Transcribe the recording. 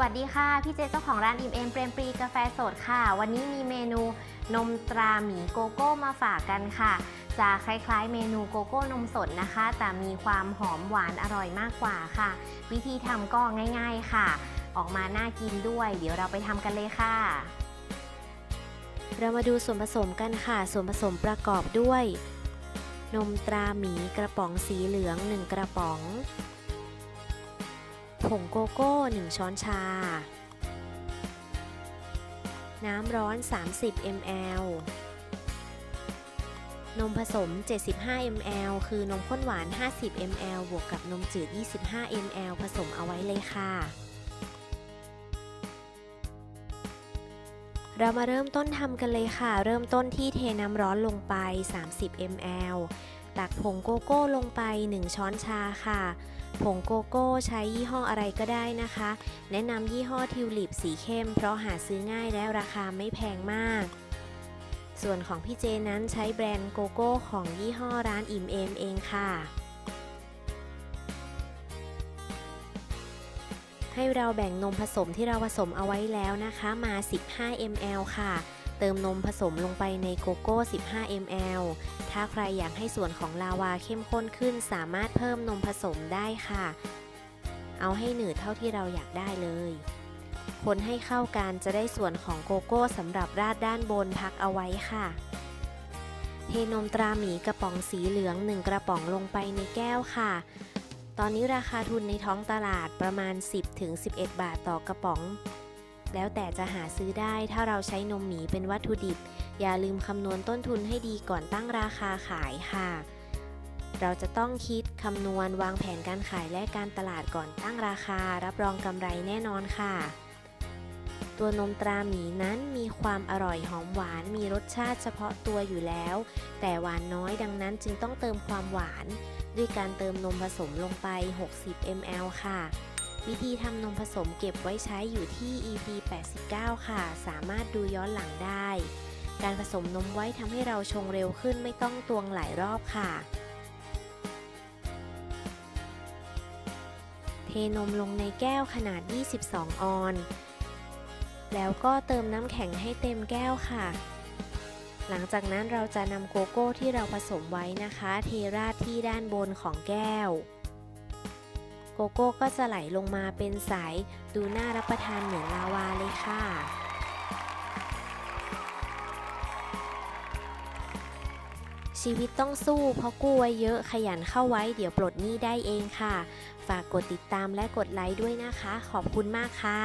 วัสดีค่ะ พี่เจเจ้าของร้านอิ่มเอมเปรมปรีกาแฟสดค่ะ วันนี้มีเมนูนมตราหมีโกโก้มาฝากกันค่ะ จะคล้ายๆ เมนูโกโก้นมสดนะคะ แต่มีความหอมหวานอร่อยมากกว่าค่ะ วิธีทำก็ง่าย ๆค่ะ ออกมาน่ากินด้วย เดี๋ยวเราไปทำกันเลยค่ะ เรามาดูส่วนผสมกันค่ะ ส่วนผสมประกอบด้วย นมตราหมีกระป๋องสีเหลือง 1 กระป๋อง ผงโกโก้ 1 ช้อนชา น้ำร้อน 30 ml นมผสม 75 ml คือนมข้นหวาน 50 ml บวกกับนมจืด 25 ml ผสมเอาไว้เลยค่ะ เรามาเริ่มต้นทำกันเลยค่ะ เริ่มต้นที่เทน้ำร้อนลงไป 30 ml ตักผงโกโก้ลงไป 1 ช้อนชาค่ะ ผงโกโก้ใช้ยี่ห้ออะไรก็ได้นะคะ แนะนำยี่ห้อทิวลิปสีเข้ม เพราะหาซื้อง่ายและราคาไม่แพงมาก ส่วนของพี่เจนั้นใช้แบรนด์โกโก้ของยี่ห้อร้านอิ่มเอมเองค่ะให้เราแบ่งนมผสมที่เราผสมเอาไว้แล้วนะคะมา 15 ml ค่ะ เติมนมผสมลงไปในโกโก้ 15 ml ถ้าใครอยากให้ส่วนของลาวาเข้มข้นขึ้น สามารถเพิ่มนมผสมได้ค่ะ เอาให้หนืดเท่าที่เราอยากได้เลย คนให้เข้ากันจะได้ส่วนของโกโก้สำหรับราดด้านบนพักเอาไว้ค่ะ เทนมตราหมีกระป๋องสีเหลือง1กระป๋องลงไปในแก้วค่ะ ตอนนี้ราคาทุนในท้องตลาดประมาณ 10-11 บาทต่อกระป๋อง แล้วแต่จะหาซื้อได้ถ้าเราใช้นมหมีเป็นวัตถุดิบ อย่าลืมคำนวณต้นทุนให้ดีก่อนตั้งราคาขายค่ะ เราจะต้องคิดคำนวณวางแผนการขายและการตลาดก่อนตั้งราคา รับรองกำไรแน่นอนค่ะ ตัวนมตราหมีนั้นมีความอร่อยหอมหวาน มีรสชาติเฉพาะตัวอยู่แล้ว แต่หวานน้อยดังนั้นจึงต้องเติมความหวาน ด้วยการเติมนมผสมลงไป 60 ml ค่ะ วิธีทำนมผสมเก็บไว้ใช้อยู่ที่ EP 89 ค่ะ สามารถดูย้อนหลังได้ การผสมนมไว้ทำให้เราชงเร็วขึ้นไม่ต้องตวงหลายรอบค่ะ เทนมลงในแก้วขนาด 22 ออน แล้วก็เติมน้ำแข็งให้เต็มแก้วค่ะ หลังจากนั้นเราจะนำโกโก้ที่เราผสมไว้นะคะ เทราดที่ด้านบนของแก้ว โกโก้ก็จะไหลลงมาเป็นสายดูน่ารับประทานเหมือนลาวาเลยค่ะชีวิตต้องสู้เพราะกู้ไว้เยอะขยันเข้าไว้เดี๋ยวปลดหนี้ได้เองค่ะ ฝากกดติดตามและกดไลค์ด้วยนะคะ ขอบคุณมากค่ะ